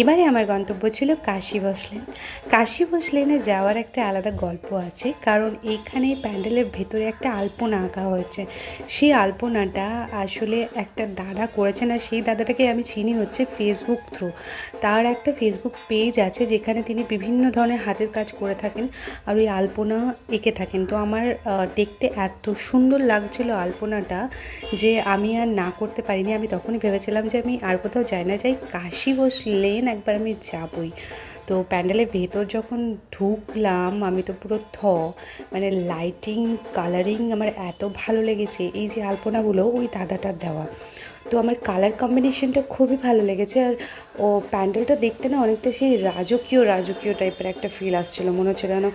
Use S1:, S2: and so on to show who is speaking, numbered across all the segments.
S1: এবারে আমার গন্তব্য ছিল কাশি বসলেন কাশি বসলেনে যাওয়ার একটা আলাদা গল্প আছে, কারণ এইখানে প্যান্ডেলের ভেতরে একটা আলপনা আঁকা হয়েছে। সেই আলপনাটা আসলে একটা দাদা করেছেন আর সেই দাদাটাকে আমি চিনি হচ্ছে ফেসবুক থ্রু তার একটা ফেসবুক পেজ আছে যেখানে তিনি বিভিন্ন ধরনের হাতের কাজ করে থাকেন আর ওই আলপনা এঁকে থাকেন। তো আমার দেখতে এত সুন্দর লাগছিল আলপনাটা যে আমি আর না করতে পারিনি। আমি তখনই ভেবেছিলাম যে আমি আর কোথাও যাই না। যাই কাশি বসলেন একবার আমি যাবই। তো প্যান্ডেলের ভেতর যখন ঢুকলাম, আমি তো পুরো থ মানে লাইটিং কালারিং আমার এত ভালো লেগেছে। এই যে আলপনাগুলো, ওই দাদাটার দেওয়া। তো আমার কালার কম্বিনেশনটা খুবই ভালো লেগেছে আর ও প্যান্ডেলটা দেখতে না অনেকটা সেই রাজকীয় রাজকীয় টাইপের একটা ফিল আসছিল। মনে হচ্ছিল যেন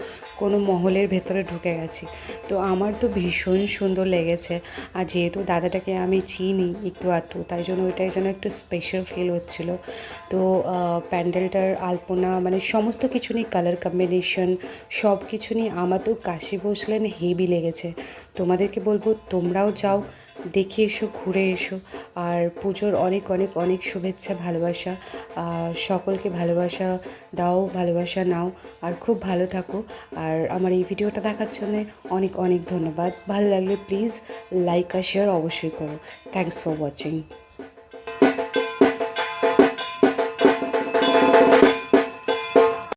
S1: কোনো মহলের ভেতরে ঢুকে গেছি। তো আমার তো ভীষণ সুন্দর লেগেছে আর যেহেতু দাদাটাকে আমি চিনি একটু আধটু, তাই জন্য ওইটাই যেন একটু স্পেশাল ফিল হচ্ছিল। তো প্যান্ডেলটার আলপনা মানে সমস্ত কিছু নিয়ে কালার কম্বিনেশন সব কিছু নিয়ে আমার তো কাশি বসলেন হেভি লেগেছে। তোমাদেরকে বলব তোমরাও যাও দেখে এসো, ঘুরে এসো। আর পুজোর অনেক অনেক অনেক শুভেচ্ছা, ভালোবাসা। সকলকে ভালোবাসা দাও, ভালোবাসা নাও। আর খুব ভালো থাকো। আর আমার এই ভিডিওটা দেখার জন্য অনেক অনেক ধন্যবাদ। ভালো লাগলে প্লিজ লাইক আর শেয়ার অবশ্যই করো। Thanks for watching